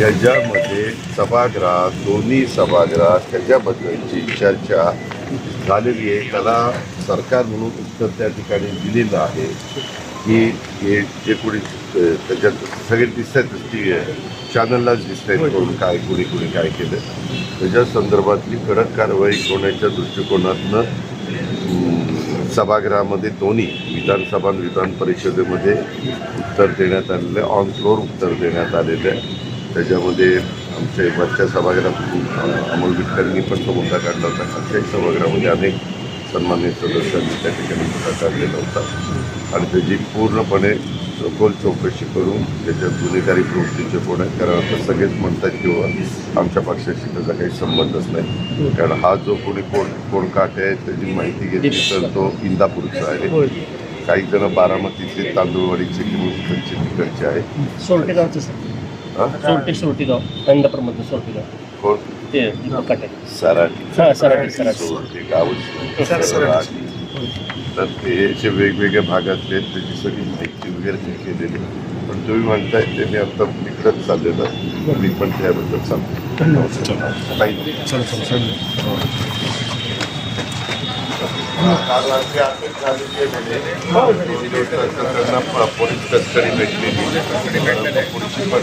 याच्यामध्ये सभागृहात दोन्ही सभागृहात त्याच्याबद्दलची चर्चा झालेली आहे. त्याला सरकार म्हणून उत्तर त्या ठिकाणी दिलेलं आहे. की हे जे कोणी त्याच्यात सगळे दिसतायतच टी चॅनललाच दिसत आहेत कोण काय कोणी कोणी काय केलं त्याच्या संदर्भातली कडक कारवाई होण्याच्या दृष्टिकोनातनं सभागृहामध्ये दोन्ही विधानसभा आणि विधान परिषदेमध्ये उत्तर देण्यात आलेलं आहे ऑन फ्लोअर उत्तर देण्यात आलेलं आहे. त्याच्यामध्ये आमचे वरच्या सभागृहात अमोल विटकरांनी पण तो मुद्दा काढला होता. सभागृहामध्ये अनेक सन्मान्य सदस्यांनी त्या ठिकाणी काढलेला होता. आणि त्याची पूर्णपणे सखोल चौकशी करून त्याच्यात गुन्हेगारी प्रवृत्तीचे कोण आहे कारण आता सगळेच म्हणतात किंवा आमच्या पक्षाशी त्याचा काही संबंधच नाही. कारण हा जो कोणी कोण कोण काट आहे त्याची माहिती घेतली तर तो इंदापूरचा आहे. काही जण बारामतीचे तांदूळवाडीचे किंवा इकडचे तिकडचे आहेत सोरटेगावचं सर? सोरटे सोरटेगाव इंदापूरमधलं सोरटेगाव कोण? ते काटे सराठी सराठी, सराठी. ते गावच सराठी. तर ते असे वेगवेगळ्या भागातले आहेत, त्याची सगळी माहिती वगैरे केलेली. पण तुम्ही म्हणताय ते मी आता तिकडंच चाललेलं आहे. मी पण त्याबद्दल सांगतो. त्यांना पोलीस कस्टडी भेटलेली पुढची पण